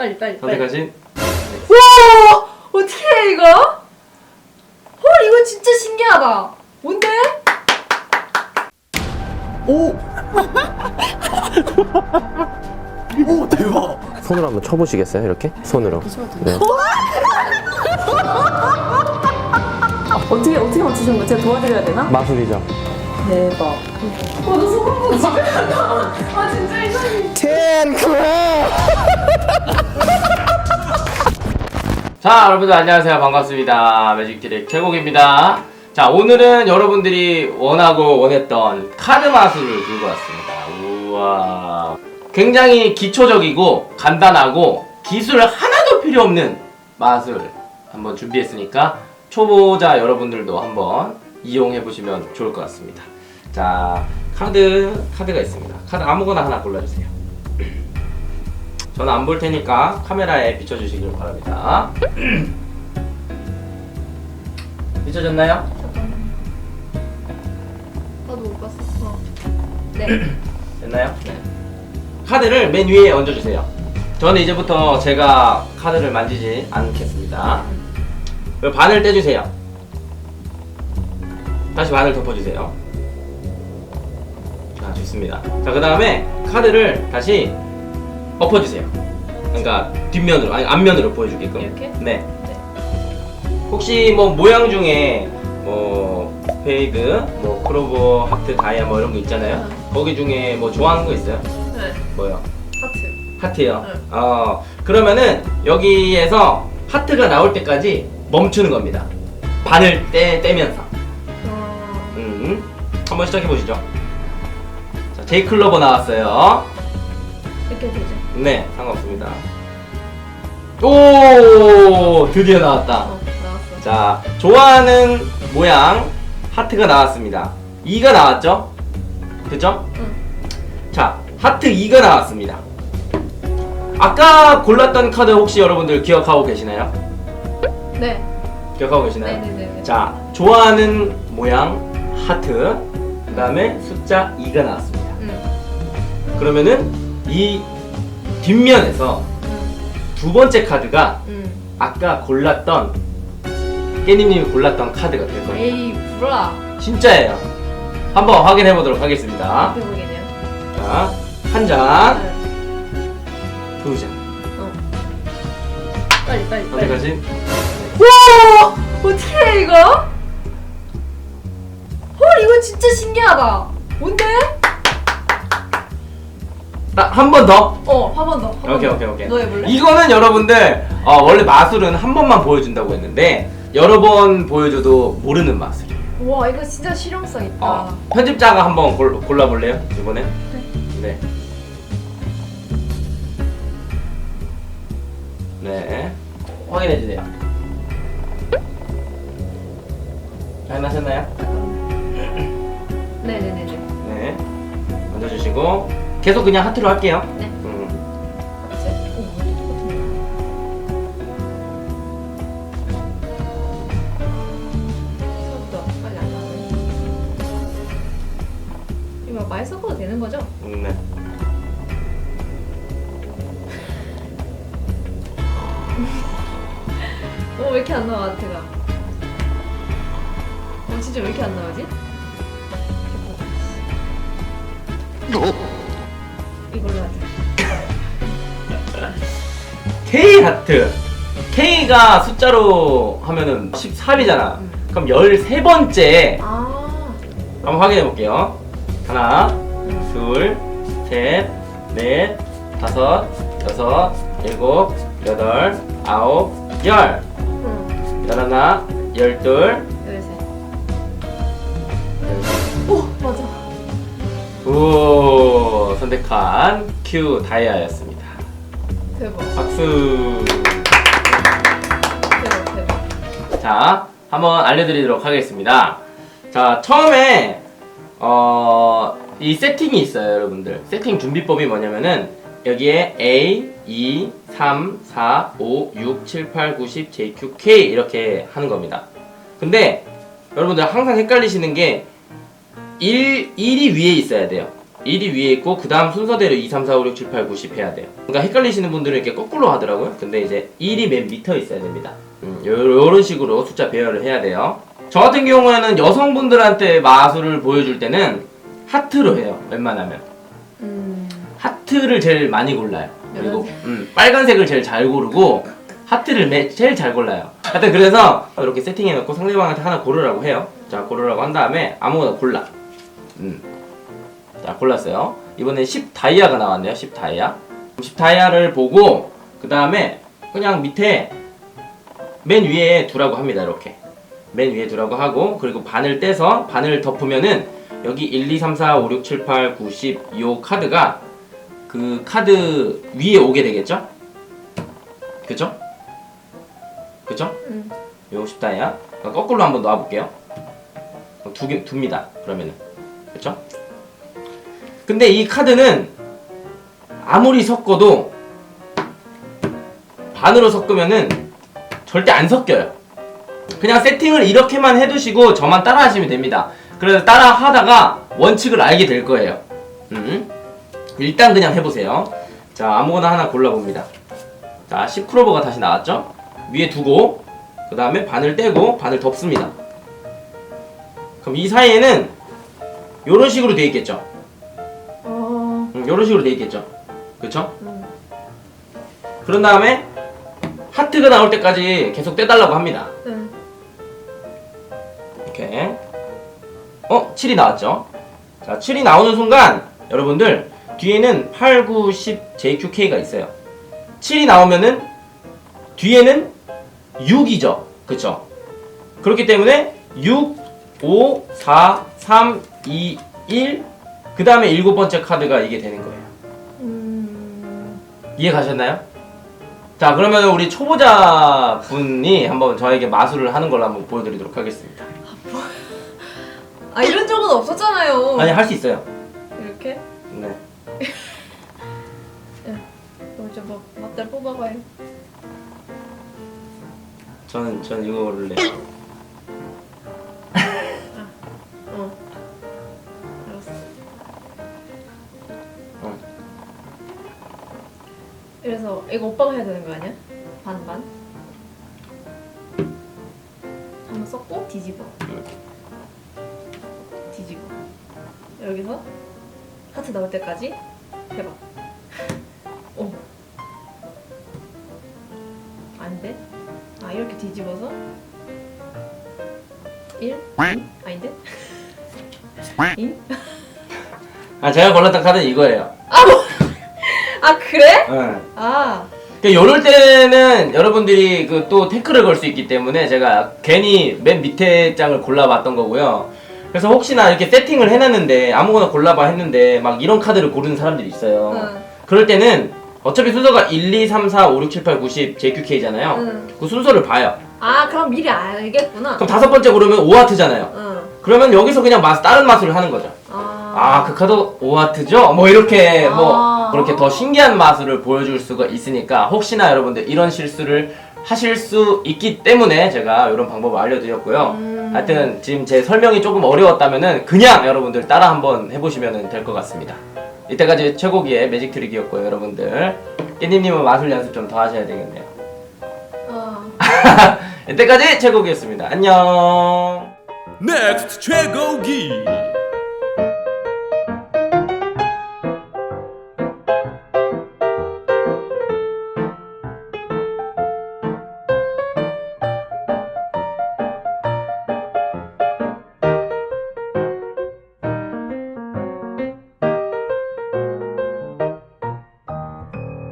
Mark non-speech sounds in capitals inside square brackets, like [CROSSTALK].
빨리 빨리 빨리. 선택하신 와 어떻게 해 이거? 헐 이건 진짜 신기하다. 뭔데? 오! [LAUGHS] 오 대박! 손으로 한번 쳐보시겠어요? 이렇게 손으로. 네. 어떻게 어떻게 맞추신 거예요? 제가 도와드려야 되나? 마술이죠. 대박. 와나 소금 돋지. [LAUGHS] 아 진짜 이상해. [LAUGHS] 자 여러분들 안녕하세요 반갑습니다 매직트릭 최국입니다 자 오늘은 여러분들이 원하고 원했던 카드 마술을 들고 왔습니다 우와 굉장히 기초적이고 간단하고 기술 하나도 필요 없는 마술 한번 준비했으니까 초보자 여러분들도 한번 이용해 보시면 좋을 것 같습니다 자 카드 카드가 있습니다 카드 아무거나 하나 골라주세요 [CLEARS THROAT] 저는 안 볼 테니까 카메라에 비춰주시길 바랍니다. [CLEARS THROAT] 비춰졌나요? 나도 못 봤어. 어. 네. [CLEARS THROAT] 됐나요? 카드를 맨 위에 얹어주세요. 저는 이제부터 제가 카드를 만지지 않겠습니다. 그리고 반을 떼주세요. 다시 반을 덮어주세요. 자, 좋습니다. 자, 그 다음에 카드를 다시 엎어주세요. 그러니까 뒷면으로, 아니 앞면으로 보여주게끔. 이렇게? 네. 혹시 뭐 모양 중에 뭐 페이드, 뭐 크로버, 하트, 다이아 뭐 이런 거 있잖아요. 거기 중에 뭐 좋아하는 거 있어요? 네. 뭐요? 하트. 하트요. 네. 어 그러면은 여기에서 하트가 나올 때까지 멈추는 겁니다. 반을 떼 떼면서. 한번 시작해 보시죠. 자, 제이 클로버 나왔어요. 이렇게 되죠. 네, 상관없습니다. 오, 드디어 나왔다. 어 나왔어. 자, 좋아하는 모양 하트가 나왔습니다. 2가 나왔죠? 그죠? 응. 자, 하트 2가 나왔습니다. 아까 골랐던 카드 혹시 여러분들 기억하고 계시나요? 네. 기억하고 계시나요? 네네네. 자, 좋아하는 모양 하트, 그 다음에 숫자 2가 나왔습니다. 응. 그러면은 이 뒷면에서 응. 두 번째 카드가 응. 아까 골랐던 깨님님이 골랐던 카드가 될 거예요. 에이 불라. 진짜예요. 한번 확인해 보도록 하겠습니다. 앞에 보이네요. 자, 한 장, 네. 두 장. 어. 빨리 빨리 빨리. 선택하신 와 어떻게 해 이거? 헐 이건 진짜 신기하다. 뭔데? 한 번 더. 어 한 번 더. 한 번 오케이 더. 오케이 오케이. 너 해볼래? 이거는 여러분들 어, 원래 마술은 한 번만 보여준다고 했는데 여러 번 보여줘도 모르는 마술이에요. 와 이거 진짜 실용성 있다. 어, 편집자가 한번 골, 골라볼래요? 이번에? 네. 네. 확인해 주세요. 잘 나셨나요? 네네네네. 네. 얹어주시고 계속 그냥 하트로 할게요. 네. 음. 이거 섞어도 되는 거죠? 음, 네. 어, 왜 이렇게 안 나와, 하트가? 어, 진짜 왜 이렇게 안 나오지? 이걸로 하자. K 하트. K가 숫자로 하면은 13이잖아. 음. 그럼 13번째 아, 한번 확인해 볼게요. 하나, 둘, 셋, 넷, 다섯, 여섯, 일곱, 여덟, 아홉, 열. 응, 열하나, 열둘, 열셋. 오, 맞아. 오, 선택한 Q 다이아였습니다. 대박. 박수. 대박, 대박. 자, 한번 알려드리도록 하겠습니다. 자, 처음에 어, 이 세팅이 있어요, 여러분들. 세팅 준비법이 뭐냐면은 여기에 A, 2, 3, 4, 5, 6, 7, 8, 9, 10, J, Q, K 이렇게 하는 겁니다. 근데 여러분들 항상 헷갈리시는 게 1, 1이 위에 있어야 돼요. 1이 위에 있고 그 다음 순서대로 2, 3, 4, 5, 6, 7, 8, 9, 10 해야 돼요. 그러니까 헷갈리시는 분들은 이렇게 거꾸로 하더라고요. 근데 이제 1이 맨 밑에 있어야 됩니다. 음, 요, 요런 식으로 숫자 배열을 해야 돼요. 저 같은 경우에는 여성분들한테 마술을 보여줄 때는 하트로 해요. 웬만하면. 음. 하트를 제일 많이 골라요. 그리고. 음, 빨간색을 제일 잘 고르고 하트를 매, 제일 잘 골라요. 하여튼 그래서 이렇게 세팅해놓고 상대방한테 하나 고르라고 해요. 자 고르라고 한 다음에 아무거나 골라. 음. 자 골랐어요. 이번엔 10 다이아가 나왔네요. 10 다이아. 10 다이아를 보고 그 다음에 그냥 밑에 맨 위에 두라고 합니다. 이렇게 맨 위에 두라고 하고 그리고 반을 떼서 반을 덮으면은 여기 1, 2, 3, 4, 5, 6, 7, 8, 9, 10 요 카드가 그 카드 위에 오게 되겠죠? 그죠? 그죠? 음. 요 10다이아 거꾸로 한번 놔볼게요 두 개 둡니다 그러면은 그쵸? 근데 이 카드는 아무리 섞어도 반으로 섞으면은 절대 안 섞여요. 그냥 세팅을 이렇게만 해두시고 저만 따라 하시면 됩니다. 그래서 따라 하다가 원칙을 알게 될 거예요. 음. 일단 그냥 해보세요. 자 아무거나 하나 골라봅니다. 자 10크로버가 다시 나왔죠? 위에 두고 그 다음에 반을 떼고 반을 덮습니다. 그럼 이 사이에는 이런 식으로 돼 있겠죠 어. 이런 식으로 돼 있겠죠 그쵸? 음. 그런 다음에 하트가 나올 때까지 계속 떼달라고 합니다 음. 이렇게 어? 7이 나왔죠 자 7이 나오는 순간 여러분들 뒤에는 8, 9, 10, JQK가 있어요 7이 나오면은 뒤에는 6이죠 그쵸 그렇기 때문에 6, 5, 4, 3, 2, 1 그 다음에 일곱 번째 카드가 이게 되는 거예요 음. 이해 가셨나요? 자 그러면 우리 초보자 분이 한번 저에게 마술을 하는 걸로 한번 보여드리도록 하겠습니다 아 이런 적은 없었잖아요. 아니 할 수 있어요 이렇게. 네. 그럼 좀뭐 맞달 뽑아봐요. 저는 저는 이거를 내. 어. 이거 오빠가 해야 되는 거 아니야? 반반. 한번 섞고 뒤집어. 뒤집어. 여기서 하트 나올 때까지 해봐. 오. 안 돼? 아 이렇게 뒤집어서 1? 아닌데? 인? 아 제가 골랐던 카드는 이거예요. 아 그래? 응. 아 그러니까 요럴 때는 여러분들이 그 또 태클을 걸 수 있기 때문에 제가 괜히 맨 밑에 장을 골라봤던 거고요. 그래서 혹시나 이렇게 세팅을 해놨는데 아무거나 골라봐 했는데 막 이런 카드를 고르는 사람들이 있어요. 응. 그럴 때는 어차피 순서가 1, 2, 3, 4, 5, 6, 7, 8, 9, 10 JQK잖아요. 응. 그 순서를 봐요. 아 그럼 미리 알겠구나. 그럼 다섯 번째 고르면 5하트잖아요. 응. 그러면 여기서 그냥 마스, 다른 마술을 하는 거죠. 아. 아, 그 카드 5하트죠? 뭐 이렇게 뭐 아. 그렇게 더 신기한 마술을 보여줄 수가 있으니까 혹시나 여러분들 이런 실수를 하실 수 있기 때문에 제가 이런 방법을 알려드렸고요. 음. 하여튼 지금 제 설명이 조금 어려웠다면은 그냥 여러분들 따라 한번 해보시면 될 것 같습니다. 이때까지 최고기의 매직 트릭이었고요, 여러분들. 깨님님은 마술 연습 좀 더 하셔야 되겠네요. 어. [LAUGHS] 이때까지 최고기였습니다. 안녕. 넥스트 최고기